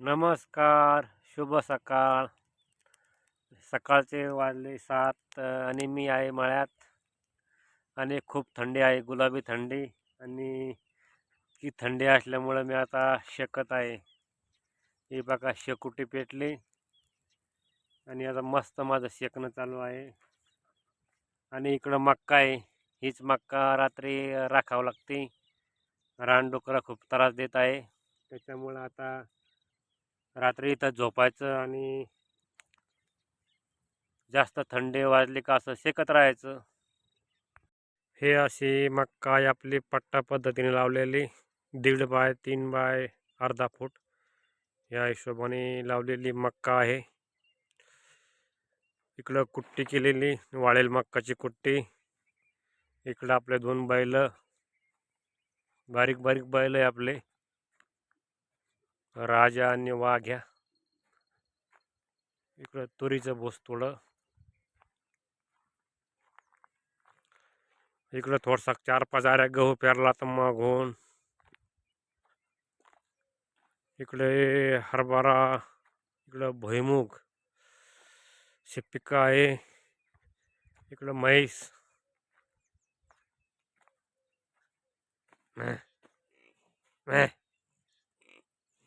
नमस्कार शुभ सकाळ. सकाळचे वाजले सात आणि मी आहे मळ्यात. आणि खूप थंडी आहे गुलाबी थंडी. आणि ती थंडी असल्यामुळं मी आता शेकत आहे. ही बघा शेकोटी पेटली. आणि आता मस्त माझं शेकणं चालू आहे. आणि इकडं मक्का आहे. हीच मक्का रात्री राखावं लागते. रानडुकरं खूप त्रास देत आहे. त्याच्यामुळं आता रात्री इथं झोपायचं आणि जास्त थंडी वाजली का असं शेकत राहायचं. हे अशी मक्काय आहे आपली पट्टा पद्धतीने लावलेली. दीड बाय तीन बाय अर्धा फूट. या हिशोबाने लावलेली मक्का आहे. इकडं कुट्टी केलेली वाळेल मक्काची कुट्टी. इकडं आपले दोन बैल. बारीक बारीक बैल आहे आपले. राजा आणि वाघ्या. इकडं तुरीचं भोस थोडं इकडं थोडसा चार पाच आऱ्या गहू पेरला तर मागून. इकडे हरभरा इकडं भुईमुग शिपिका आहे. इकडं म्हैस. म्या. म्या.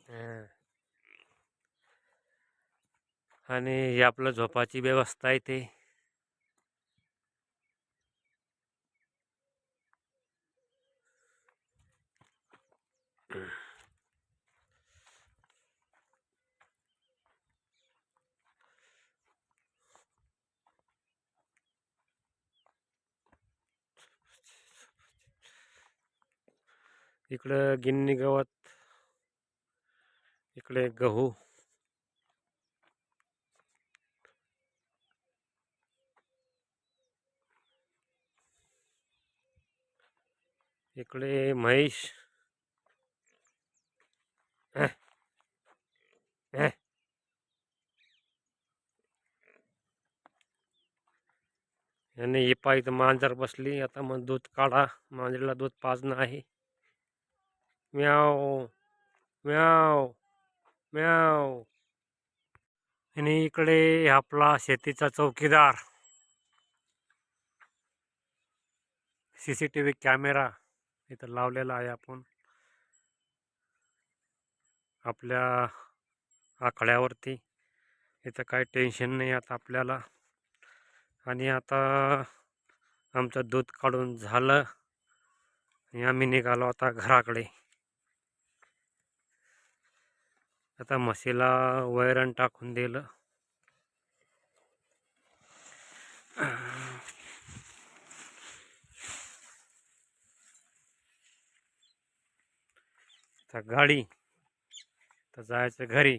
हं. आणि हे आपलं झोपाची व्यवस्था आहे ते. इकडं गिन्नी गवत इकडे गहू. इकडे महेश. याने अह. पाय तर मांजर बसली. आता मग दूध काढा. मांजरीला दूध पाजणं आहे. म्याव म्याव म्याव. आणि इकडे आपला शेतीचा चौकीदार. C C T V camera. इथं लावलेला आहे आपण. आपल्या आखड्यावरती इथं काही टेन्शन नाही आता आपल्याला. आणि आता आमचं दूध काढून झालं. आणि आम्ही निघालो आता घराकडे. आता म्हशीला वैरण टाकून दिलं. तर गाडी. तर जायचं घरी.